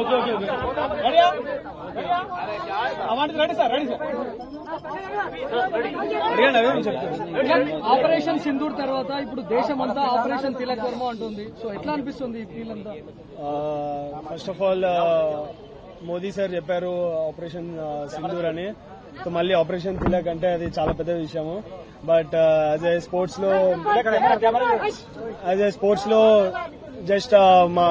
Okay okay okay. రెడీయా? అవాంటి ready sir ready sir. Operation Sindoor తర్వాత ఇప్పుడు దేశం అంతా ఆపరేషన్ తిలక్ వర్మ అంటుంది. సో ఎట్లా అనిపిస్తుంది first of all Modi sir చెప్పారు ఆపరేషన్ సింధూర్ అని. సో మళ్ళీ ఆపరేషన్ తిలక్ అంటే అది చాలా పెద్ద విషయము. బట్ యాజ్ ఏ స్పోర్ట్స్లో యాజ్ ఏ స్పోర్ట్స్లో జస్ట్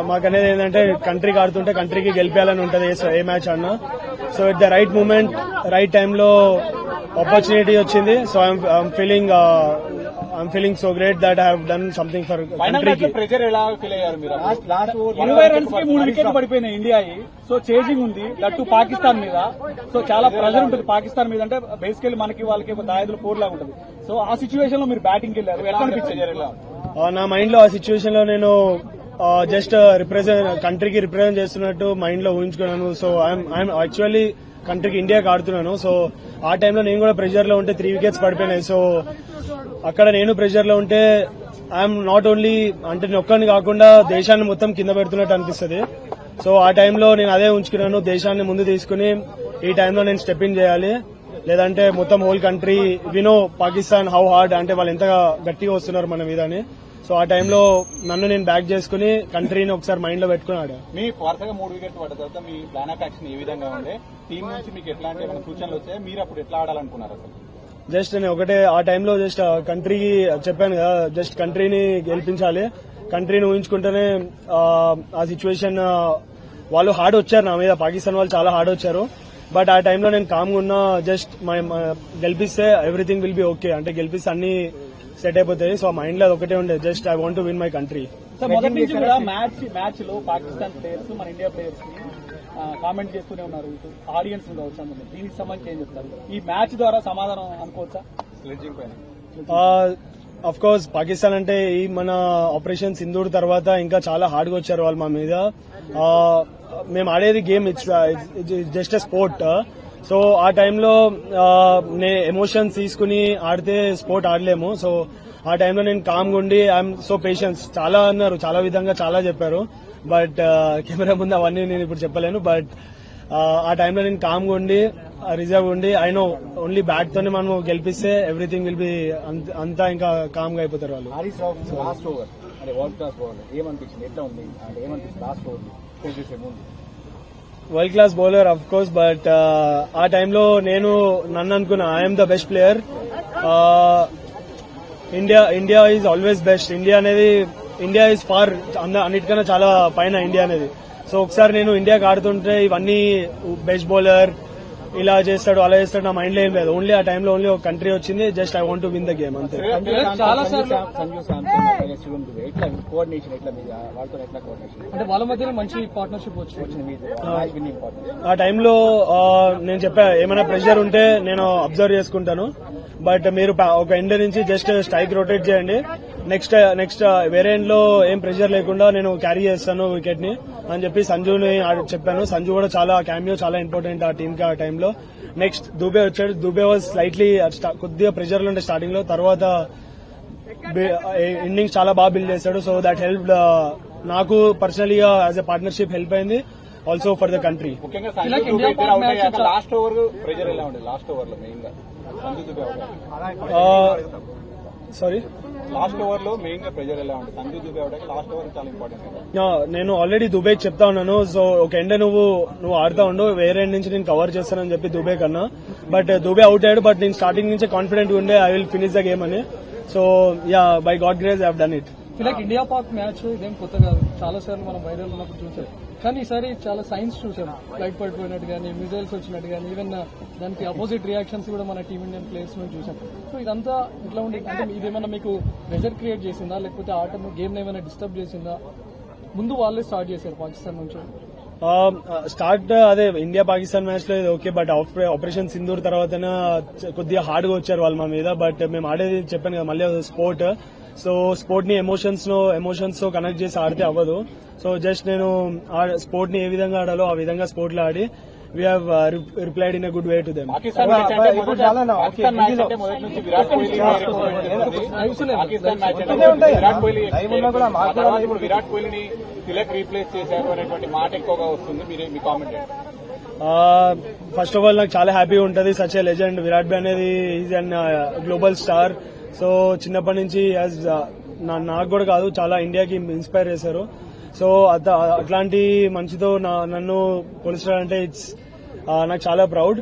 మాకు అనేది ఏంటంటే కంట్రీకి ఆడుతుంటే కంట్రీకి గెలిపేయాలని ఉంటది ఏ- ఏ మ్యాచ్ ఆడినా. So at the right moment right టైంలో ఆపర్చునిటీ వచ్చింది. So I'm feeling I'm feeling so great that I have done something for కంట్రీకి ప్రెజర్ ఎలా ఫీల్ అయ్యారు మీరు ఇరవై రన్స్కి మూడు వికెట్లు పడిపోయినాయి ఇండియా సో చేజింగ్ ఉంది. దట్టు పాకిస్తాన్ మీద. సో చాలా ప్రెజర్ ఉంటుంది పాకిస్తాన్ మీద. అంటే బేసికల్లీ మనకి వాళ్ళకి ఒక దాయదులు పోర్ లాగా ఉంటుంది. సో ఆ సిచ్యువేషన్లో మీరు బ్యాటింగ్ వెళ్ళారు. ఎలా అనిపించారు? నా మైండ్లో ఆ సిచ్యువేషన్లో నేను జస్ట్ రిప్రజెంట్ కంట్రీకి రిప్రజెంట్ చేస్తున్నట్టు మైండ్లో ఊహించుకున్నాను. సో ఐఎమ్ యాక్చువల్లీ కంట్రీకి ఇండియాకి ఆడుతున్నాను. సో ఆ టైంలో నేను కూడా ప్రెషర్లో ఉంటే త్రీ వికెట్స్ పడిపోయినాయి. సో అక్కడ నేను ప్రెషర్లో ఉంటే ఐఎమ్ నాట్ ఓన్లీ అంటే నొక్కని కాకుండా దేశాన్ని మొత్తం కింద పెడుతున్నట్టు అనిపిస్తుంది. సో ఆ టైంలో నేను అదే ఉంచుకున్నాను. దేశాన్ని ముందు తీసుకుని ఈ టైంలో నేను స్టెప్ ఇన్ చేయాలి. లేదంటే మొత్తం హోల్ కంట్రీ వినో పాకిస్తాన్ హౌ హార్డ్ అంటే వాళ్ళు ఎంత గట్టిగా వస్తున్నారు మన మీద అని. సో ఆ టైంలో నన్ను నేను బ్యాక్ చేసుకుని కంట్రీని ఒకసారి మైండ్లో పెట్టుకుని ఆడా మీ వరుసగా మూడు వికెట్లు పడ్డ తర్వాత మీ ప్లాన్ ఆఫ్ యాక్షన్ ఏ విధంగా ఉండే టీం నుంచి మీకు ఎట్లాంటి ఏమైనా సూచనలు వచ్చాయి? మీరు అప్పుడు ఎట్లా ఆడాలనుకున్నారు అసలు? జస్ట్ నేను ఒకటే ఆ టైంలో జస్ట్ కంట్రీకి చెప్పాను కదా జస్ట్ కంట్రీని గెలిపించాలి. కంట్రీని ఊహించుకుంటేనే ఆ, ఆ సిచ్యువేషన్ వాళ్ళు హార్డ్ వచ్చారు నా మీద. పాకిస్తాన్ వాళ్ళు చాలా హార్డ్ వచ్చారు. బట్ ఆ టైంలో నేను కామ్గా ఉన్నా జస్ట్ గెలిపిస్తే ఎవ్రీథింగ్ విల్ బి ఓకే అంటే గెలిపిస్తే అన్ని సెట్ అయిపోతాయి. సో మైండ్లో అది ఒకటే ఉండే. Just I want win my country sir మొదటి నుంచి కూడా మ్యాచ్ మ్యాచ్లో పాకిస్తాన్ ప్లేయర్స్ మన ఇండియా ప్లేయర్స్ని కామెంట్ చేస్తూనే ఉన్నారు. ఇటు ఆడియన్స్ కావచ్చు. దీనికి సంబంధించి ఏం చెప్తారు? ఈ మ్యాచ్ ద్వారా సమాధానం అనుకోవచ్చా? అఫ్ కోర్స్ పాకిస్తాన్ అంటే ఈ మన ఆపరేషన్ సింధూర్ తర్వాత ఇంకా చాలా హార్డ్గా వచ్చారు వాళ్ళు మా మీద. మేము ఆడేది game it's just a sport so ఆ టైంలో నే ఎమోషన్స్ తీసుకుని ఆడితే స్పోర్ట్ ఆడలేము. సో ఆ టైంలో నేను కామ్గా ఉండి ఐఎమ్ సో పేషెన్స్ చాలా అన్నారు చాలా విధంగా చాలా చెప్పారు. బట్ uh, కెమెరా ముందు అవన్నీ నేను ఇప్పుడు చెప్పలేను. బట్ ఆ టైంలో నేను కామ్గా ఉండి రిజర్వ్ ఉండి ఐ నో ఓన్లీ బ్యాట్ తోనే మనం గెలిపిస్తే ఎవ్రీథింగ్ విల్ బి అంతా ఇంకా కామ్గా అయిపోతారు వాళ్ళు. హారీస్ రావు లాస్ట్ ఓవర్ అంటే వరల్డ్ క్లాస్ ఓవర్ ఏమనిపించింది ఎట్లా ఉంది? అంటే ఏమనిపించింది లాస్ట్ ఓవర్ ఫోర్ చేసే ముందు world class bowler of course but ఆ టైంలో నేను నన్ను అనుకున్నా I'm the best player India India is always best India అనేది ఇండియా ఈజ్ ఫార్ అన్నిటికన్నా చాలా పైన ఇండియా అనేది. సో ఒకసారి నేను ఇండియాకి ఆడుతుంటే ఇవన్నీ బెస్ట్ బౌలర్ ఇలా చేస్తాడు అలా చేస్తాడు నా మైండ్లో ఏం లేదు. ఓన్లీ ఆ టైంలో ఓన్లీ ఒక కంట్రీ వచ్చింది just I want win the game అంతే. చాలా సార్లు. సంజు శాంసన్ శివం దుబే ఎట్లా కోఆర్డినేషన్ ఎట్లా మీద వాళ్ళతో ఎట్లా కోఆర్డినేషన్ అంటే వాళ్ళ మధ్యలో మంచి పార్ట్నర్షిప్ వచ్చింది. వచ్చింది మీద మ్యాచ్ విన్నింగ్ పార్ట్నర్ ఆ టైంలో నేను చెప్పా ఏమైనా ప్రెషర్ ఉంటే నేను అబ్జర్వ్ చేసుకుంటాను. బట్ మీరు ఒక ఎండ్ నుంచి జస్ట్ స్ట్రైక్ రొటేట్ చేయండి. నెక్స్ట్ నెక్స్ట్ వేరే లో ఏం ప్రెషర్ లేకుండా నేను క్యారీ చేస్తాను వికెట్ని అని చెప్పి సంజుని ఆడ- చెప్పాను. సంజు కూడా చాలా క్యామియో చాలా ఇంపార్టెంట్ ఆ టీమ్కి ఆ టైంలో నెక్స్ట్ దుబే వచ్చాడు. దుబే వాజ్ స్లైట్లీ కొద్దిగా ప్రెషర్లో ఉండే స్టార్టింగ్లో. తర్వాత ఇన్నింగ్స్ చాలా బాగా బిల్డ్ చేశాడు. సో దట్ హెల్ప్ నాకు పర్సనలీగా యాజ్ ఎ పార్ట్నర్షిప్ హెల్ప్ అయింది. Also for the country last over sorry last ఓవర్లో మెయిన్గా ప్రెజర్ ఎలా ఉండేది సంజు దుబే లాస్ట్ ఓవర్ చాలా ఇంపార్టెంట్ నేను ఆల్రెడీ దుబే చెప్తా ఉన్నాను. సో ఒక ఎండ నువ్వు నువ్వు ఆడుతా ఉండు. వేరే ఎండ్ నుంచి నేను కవర్ చేస్తానని చెప్పి దుబే కన్నా. బట్ దుబే అవుట్ అయ్యాడు. బట్ నేను స్టార్టింగ్ నుంచే కాన్ఫిడెంట్ ఉండే. I will finish the game అని. So yeah by God grace I done it like India Pak match ఇదేం కొత్త కాదు. చాలా సార్లు మనం వైరల్ ఉన్నప్పుడు చూసాం. కానీ ఈసారి చాలా సైన్స్ చూసాం. ఫ్లైట్ పడిపోయినట్టు కానీ మిజైల్స్ వచ్చినట్టు కానీ ఈవెన్ uh, దానికి అపోజిట్ రియాక్షన్స్ కూడా మన టీమిండియన్ ప్లేయర్స్ నుంచి చూసాం. సో ఇదంతా ఇట్లా ఉండే అంటే ఇదేమైనా మీకు ప్రెజర్ క్రియేట్ చేసిందా? లేకపోతే ఆటను గేమ్ ఏమైనా డిస్టర్బ్ చేసిందా? ముందు వాళ్ళే స్టార్ట్ చేశారు పాకిస్తాన్ నుంచి. Um, uh, స్టార్ట్ uh, అదే ఇండియా పాకిస్తాన్ మ్యాచ్లో ఇది ఓకే బట్ ఆపరేషన్ సింధూర్ తర్వాత కొద్దిగా హార్డ్గా వచ్చారు వాళ్ళు మా మీద. బట్ మేము ఆడేది చెప్పాను కదా మళ్ళీ స్పోర్ట్ సో స్పోర్ట్ని ఎమోషన్స్ను ఎమోషన్స్తో కనెక్ట్ చేసి ఆడితే అవ్వదు. సో జస్ట్ నేను స్పోర్ట్ని ఏ విధంగా ఆడాలో ఆ విధంగా స్పోర్ట్లో ఆడి we have replied in good way to them Virat కోహ్లీని Tilak replace చేశారు అనేటువంటి మాట ఎక్కువగా వస్తుంది. మీరే మీ కామెంట్ ఫస్ట్ ఆఫ్ ఆల్ నాకు చాలా హ్యాపీగా ఉంటుంది. సచ్ ఏ లెజెండ్ విరాట్ బి అనేది is an global star so చిన్నప్పటి నుంచి యాజ్ uh, నాకు కూడా కాదు చాలా ఇండియాకి ఇన్స్పైర్ చేశారు. సో అత- అట్లాంటి మంచితో నా- నన్ను పోలిచడం ఇట్స్ uh, నాకు చాలా ప్రౌడ్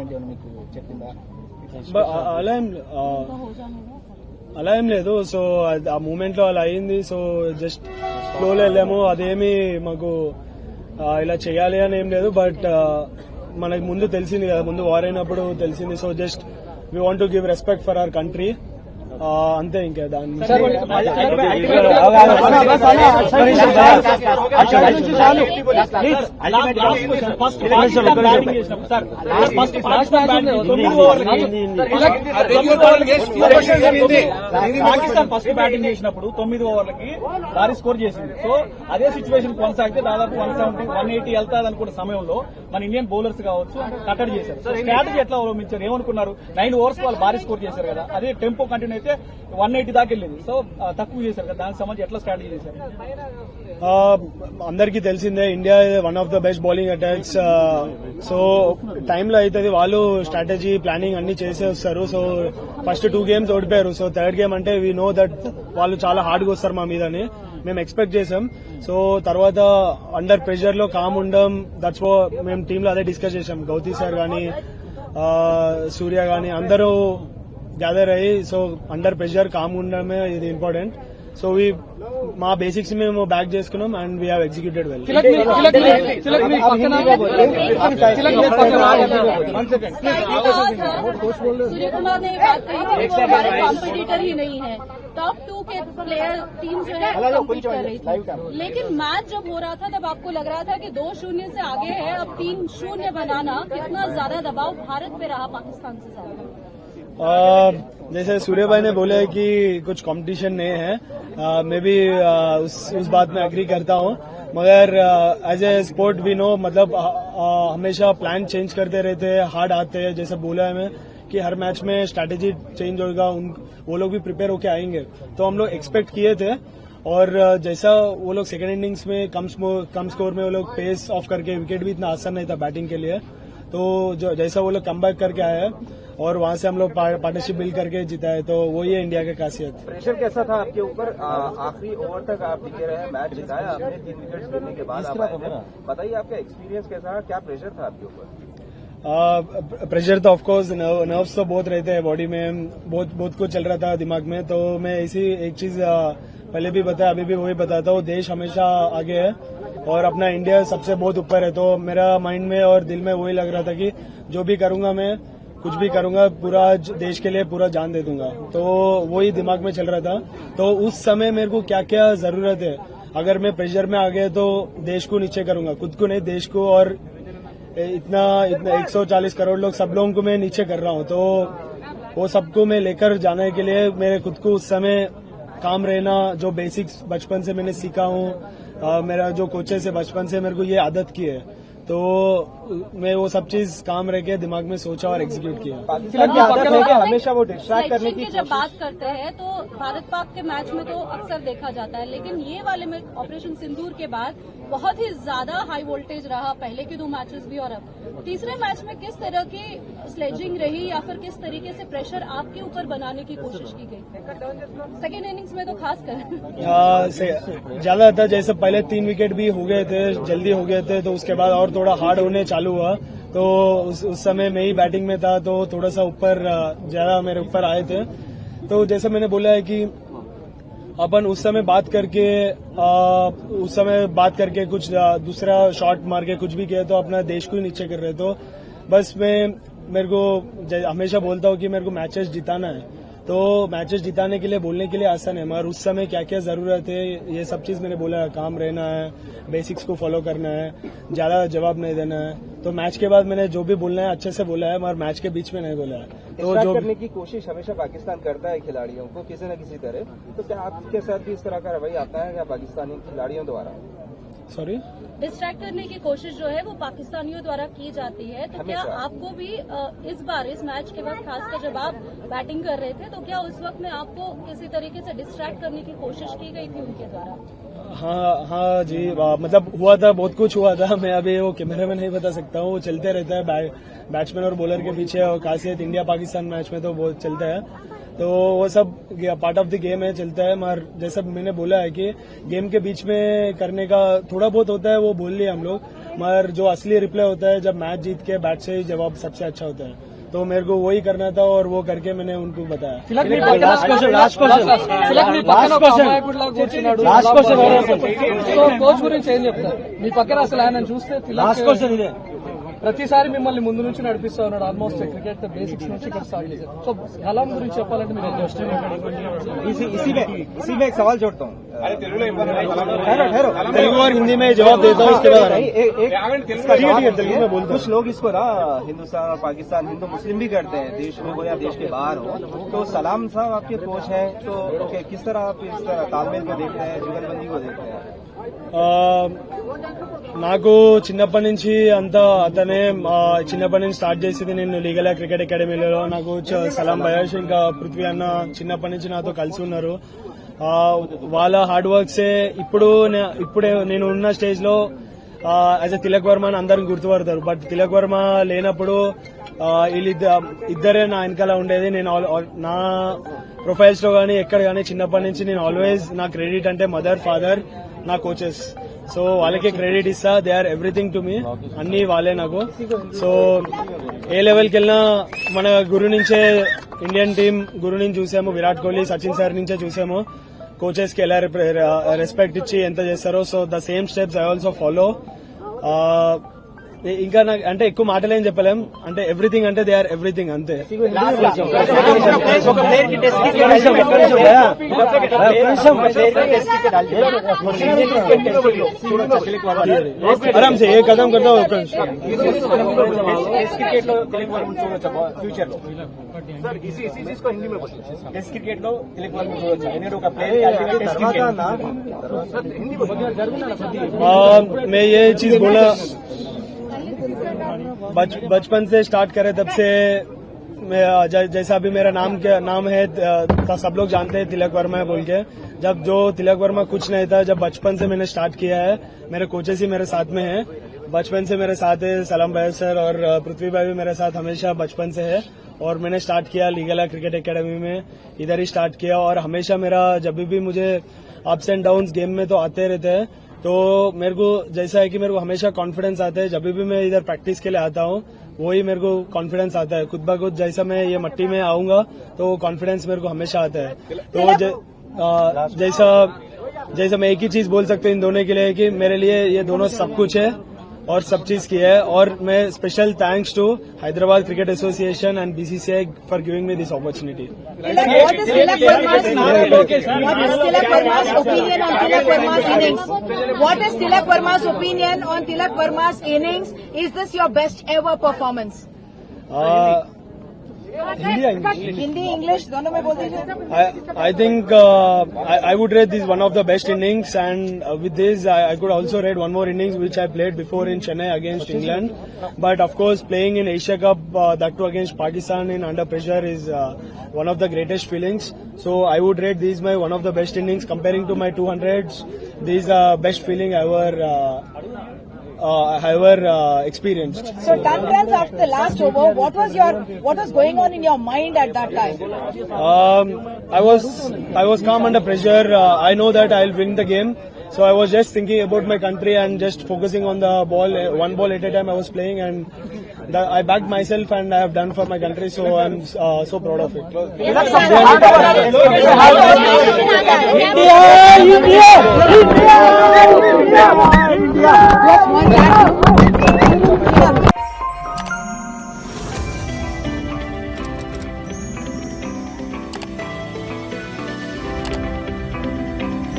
మ్యాచ్ ఏమైనా మీకు చెప్పిందా? Uh, అలా ఏం uh, అలా ఏం లేదు. సో ఆ మూమెంట్లో అలా అయింది. సో జస్ట్ ఫ్లోలో వెళ్ళాము. అదేమి మాకు ఇలా చేయాలి అని ఏం లేదు. బట్ uh, మనకి ముందు తెలిసింది కదా ముందు వార్ అయినప్పుడు తెలిసింది. So just we want to give respect for our country అంతే ఇంకా దాని పాకిస్తాన్ ఫస్ట్ బ్యాటింగ్ చేసినప్పుడు తొమ్మిది ఓవర్లకి భారీ స్కోర్ చేసింది సో అదే సిచ్యువేషన్ కొనసాగితే దాదాపు వన్ సెవెంటీ వన్ ఎయిటీ వెళ్తాది అనుకున్న సమయంలో మన ఇండియన్ బౌలర్స్ కావచ్చు కట్టడి చేశారు స్ట్రాటజీ ఎట్లా అవలంబించారు ఏమనుకున్నారు నైన్ ఓవర్స్ వాళ్ళు భారీ స్కోర్ చేశారు కదా అదే టెంపో కంటిన్యూ అయితే వన్ ఎయిటీ దాకా వెళ్ళింది. సో తక్కువ చేశారు కదా దానికి సంబంధించి ఎట్లా స్ట్రాటజీ చేశారు? అందరికీ తెలిసిందే India one of the best bowling attacks so టైంలో అవుతుంది వాళ్ళు స్ట్రాటజీ ప్లానింగ్ అన్ని చేసే వస్తారు. సో ఫస్ట్ టూ గేమ్స్ ఓడిపోయారు. సో థర్డ్ గేమ్ అంటే వీ నో దట్ వాళ్ళు చాలా హార్డ్గా వస్తారు మా మీదని. మేము ఎక్స్పెక్ట్ చేసాం సో తర్వాత అండర్ ప్రెషర్లో కామ్ ఉండం దట్స్ ఓ మేము టీంలో అదే డిస్కస్ చేసాం గౌతీ సార్ కానీ సూర్య కానీ అందరూ గ్యాదర్ అయ్యి సో అండర్ ప్రెషర్ కామ్ ఉండడమే ఇది ఇంపార్టెంట్ సో వి మా బేసిక్స్ మేము బ్యాక్ చేసుకున్నాం and we have executed well Tilak మీ- తిలక్ మీ- తిలక్ మీ పక్కన తిలక్ మీ పక్కన सूर्य कुमार ने बात कही थी कि वो हमारे कॉम्पिटिटर ही नहीं है टॉप टू के प्लेयर टीम जो है वो कम्पीट कर रही थी लेकिन मैच जब हो रहा था तब आपको लग रहा था कि दो शून्य से आगे है अब तीन शून्य बनाना कितना ज्यादा दबाव भारत पे रहा पाकिस्तान से ज्यादा जैसे सूर्य भाई ने बोला कि कुछ कंपटीशन नहीं है। मैं भी उस उस बात में एग्री करता हूँ। मगर एज ए स्पोर्ट भी नो मतलब आ, आ, हमेशा प्लान चेंज करते रहते हैं हार्ड आते हैं। जैसे बोला है मैं कि हर मैच में स्ट्रैटेजी चेंज होगा उन वो लोग भी प्रिपेयर होके आएँगे। तो हम लोग एक्सपेक्ट किए थे। और जैसा वो लोग सेकेंड इनिंग्स में कम कम स्कोर में वो लोग पेस ऑफ़ करके विकेट भी इतना आसान नहीं था बैटिंग के लिए। तो जैसा वो लोग कम करके आया और वहाँ से हम लोग पार्टनरशिप बिल्ड करके जीता है तो वही है इंडिया की खासियत। प्रेशर कैसा था आपके ऊपर? आखिरी ओवर तक आप टिके रहे मैच जिताया आपने तीन विकेट गिरने के बाद बताइए आपका एक्सपीरियंस कैसा क्या प्रेशर था आपके ऊपर? प्रेशर तो ऑफकोर्स नर्व्स तो बहुत रहते हैं बॉडी में बहुत बहुत कुछ चल रहा था दिमाग में तो मैं इसी एक चीज़ पहले भी बताया अभी भी वही बताता हूँ देश हमेशा आगे है और अपना इंडिया सबसे बहुत ऊपर है तो मेरा माइंड में और दिल में वही लग रहा था कि जो भी करूँगा मैं कुछ भी करूँगा, पूरा देश के लिए पूरा जान दे दूँगा। तो वही दिमाग में चल रहा था। तो उस समय मेरे को क्या क्या ज़रूरत है? अगर मैं प्रेशर में आ गया तो देश को नीचे करूँगा। खुद को नहीं, देश को और इतना इतना 140 करोड़ लोग, सब लोगों को मैं नीचे कर रहा हूँ। तो वो सबको मैं लेकर जाने के लिए मेरे खुद को उस समय काम रहना, जो बेसिक्स बचपन से मैंने सीखा हूँ मेरा जो कोचेस है बचपन से मेरे को ये आदत की है। तो मैं वो सब चीज़ काम रह के दिमाग में सोचा और एग्जीक्यूट किया। है हमेशा वो डिस्ट्रैक्ट करने की जब बात करते हैं तो भारत पाक के मैच में तो अक्सर देखा जाता है लेकिन ये वाले में ऑपरेशन सिंदूर के बाद बहुत ही ज़्यादा हाई वोल्टेज रहा पहले के दो मैचेस भी और अब। तीसरे मैच में किस तरह की स्लेजिंग रही या फिर किस तरीके से प्रेशर आपके ऊपर बनाने की कोशिश की गई? सेकेंड इनिंग्स में तो खास कर। ज़्यादा था जैसे पहले तीन विकेट भी हो गए थे जल्दी हो गए थे तो उसके बाद और थोड़ा हार्ड होने चालू हुआ। तो उस, उस समय मैं ही बैटिंग में था तो थोड़ा सा ऊपर ज़्यादा मेरे ऊपर आए थे। तो जैसे मैंने बोला है कि अपन उस समय बात करके आ, उस समय बात करके कुछ दूसरा शॉट मार के कुछ भी किया तो अपना देश को ही नीचे कर रहे तो बस मैं मेरे को हमेशा बोलता हूँ कि मेरे को मैचेस जिताना है। तो मैचेस जिताने के लिए बोलने के लिए आसान है। मगर उस समय क्या क्या ज़रूरत है ये सब चीज़ मैंने बोला है काम रहना है बेसिक्स को फॉलो करना है ज़्यादा जवाब नहीं देना है। तो मैच के बाद मैंने जो भी बोलना है अच्छे से बोला है मगर मैच के बीच में नहीं बोला है। तो जो करने की कोशिश हमेशा पाकिस्तान करता है खिलाड़ियों को किसी न किसी तरह। तो क्या आपके साथ भी इस तरह का रवैया आता है क्या पाकिस्तानी खिलाड़ियों द्वारा? सॉरी डिस्ट्रैक्ट करने की कोशिश जो है वो पाकिस्तानियों द्वारा की जाती है। तो क्या आपको भी इस बार इस मैच के वक्त खासकर जब आप बैटिंग कर रहे थे तो क्या उस वक्त में आपको किसी तरीके से डिस्ट्रैक्ट करने की कोशिश की गई थी उनके द्वारा? हाँ हाँ जी मतलब हुआ था बहुत कुछ हुआ था। मैं अभी वो कैमरे में नहीं बता सकता हूँ वो चलते रहता है। बैट्समैन और बॉलर के पीछे और खासियत इंडिया पाकिस्तान मैच में तो बहुत चलता है। तो वो सब पार्ट ऑफ़ द गेम है चलता है। मगर जैसा मैंने बोला है कि गेम के बीच में करने का थोड़ा बहुत होता है वो बोल लिया हम लोग। मगर जो असली रिप्ले होता है जब मैच जीत के बैट से ही जवाब सबसे अच्छा होता है। तो मेरे को वही करना था और वो करके मैंने उनको बताया। తిలక్ నీ పక్కన తిలక్ నీ పక్కన ఒక అమాయకుడిలాగా కూర్చున్నాడు సో కోచ్ గురించి ఏం చెప్తారు మీ పక్కన అసలు ఆయన చూస్తే తిలక్ ప్రతిసారి మిమ్మల్ని ముందు నుంచి నడిపిస్తా ఉన్నాడు ఆల్మోస్ట్ క్రికెట్ బేసిక్స్ నుంచి ఇక్కడ స్టార్ట్ చేశారు సో కలాం గురించి చెప్పాలంటే మీరు ఏం చెప్తారు इसी इसी में इसी में एक सवाल जोड़ता हूँ अरे ठहरो ठहरो तेलुगु और हिंदी में जवाब देता हूँ उसके बाद नहीं, एक- एक- इसका ठीक है, ठीक है, जवाब तेलुगु में बोलता हूँ। कुछ लोग इसको ना हिंदुस्तान और पाकिस्तान हिंदू मुस्लिम भी करते हैं देश में हो या देश के बाहर हो तो सलाम साहब आपके कोच हैं तो कि- किस तरह आप इस तरह तालमेल को देखते हैं जुगलबंदी को देखते हैं ఆ, నాకు చిన్నప్పటి నుంచి అంతా అతనే చిన్నప్పటి నుంచి స్టార్ట్ చేసింది నేను లీగల్ క్రికెట్ అకాడమీలో. నాకు సలాం బయాష్ ఇంకా పృథ్వీ అన్న చిన్నప్పటి నుంచి నాతో కలిసి ఉన్నారు. వాళ్ళ హార్డ్ వర్క్సే ఇప్పుడు ఇప్పుడే నేను ఉన్న స్టేజ్లో యాజ్ అ తిలక్ వర్మ అని అందరిని గుర్తుపడతారు. బట్ తిలక్ వర్మ లేనప్పుడు వీళ్ళిద్దరు వీళ్ళిద్ద ఇద్దరే నా వెనకాల ఉండేది. నేను ఆల్- నా ప్రొఫైల్స్లో కానీ ఎక్కడ కానీ చిన్నప్పటి నుంచి నేను ఆల్వేస్ నా క్రెడిట్ అంటే మదర్ ఫాదర్ నా కోచెస్. సో వాళ్ళకి క్రెడిట్ ఇస్తా. They are everything to me అన్ని వాళ్ళే నాకు. సో ఏ లెవెల్కి వెళ్ళినా మన గురు నుంచే ఇండియన్ టీం గురు నుంచి చూసాము. విరాట్ కోహ్లీ సచిన్ సార్ నుంచే చూసాము. కోచెస్కి ఎలా రెస్పెక్ట్ ఇచ్చి ఎంత చేస్తారో. So the same steps I also follow ఇంకా నాకు అంటే ఎక్కువ మాటలు ఏం చెప్పలేం అంటే ఎవ్రీథింగ్ అంటే దే ఆర్ ఎవ్రీథింగ్ అంతే ఆరామ్ ఏ కథం కదా ఒక ఫ్యూచర్లో सर इसी इसी चीज को हिंदी में बोलिए टेस्ट क्रिकेट लो तिलक वर्मा बोलचा यानी का प्लेयर टेस्ट क्रिकेट ना हिंदी में मैं ये चीज बोला बच, बचपन से स्टार्ट करे तब से मैं जैसा अभी मेरा नाम क्या नाम है तो सब लोग जानते हैं तिलक वर्मा है बोल के। जब जो तिलक वर्मा कुछ नहीं था जब बचपन से मैंने स्टार्ट किया है मेरे कोचेस ही मेरे साथ में है। बचपन से मेरे साथ है सलाम भाई सर और पृथ्वी भाई भी मेरे साथ हमेशा बचपन से है। और मैंने स्टार्ट किया लीगला क्रिकेट एकेडमी में इधर ही स्टार्ट किया। और हमेशा मेरा जब भी मुझे अप्स एंड डाउन गेम में तो आते रहते हैं। तो मेरे को जैसा है कि मेरे को हमेशा कॉन्फिडेंस आता है। जब भी मैं इधर प्रैक्टिस के लिए आता हूँ वही मेरे को कॉन्फिडेंस आता है। खुद ब खुद जैसा मैं ये मट्टी में आऊँगा तो कॉन्फिडेंस मेरे को हमेशा आता है। तो ज- आ, जैसा जैसा मैं एक ही चीज़ बोल सकता हूँ इन दोनों के लिए कि मेरे लिए ये दोनों सब कुछ है। और सब चीज़ की है। और मैं special thanks to Hyderabad cricket association and BCCI for giving me this opportunity what is Tilak Varma's opinion on Tilak Varma's innings is this your best ever performance या इंग्लिश हिंदी इंग्लिश दोनों में बोल दीजिए I, I think uh, I, I would rate this one of the best innings, and uh, with this, I, I could also rate one more innings which I played before in Chennai against England. But of course, playing in Asia Cup, uh, that too against Pakistan in under pressure, is uh, one of the greatest feelings. So I would rate these my one of the best innings comparing to my 200s. These are best feeling I ever. Uh, uh, I ever uh, experienced. So ten runs after the last over. What was your what was going on in your mind at that time? Um, I was I was calm under pressure. Uh, I know that I'll win the game, So I was just thinking about my country and just focusing on the ball, uh, one ball at a time I was playing and the, I backed myself and I have done for my country. So I'm uh, so proud of it. India, India, India. kia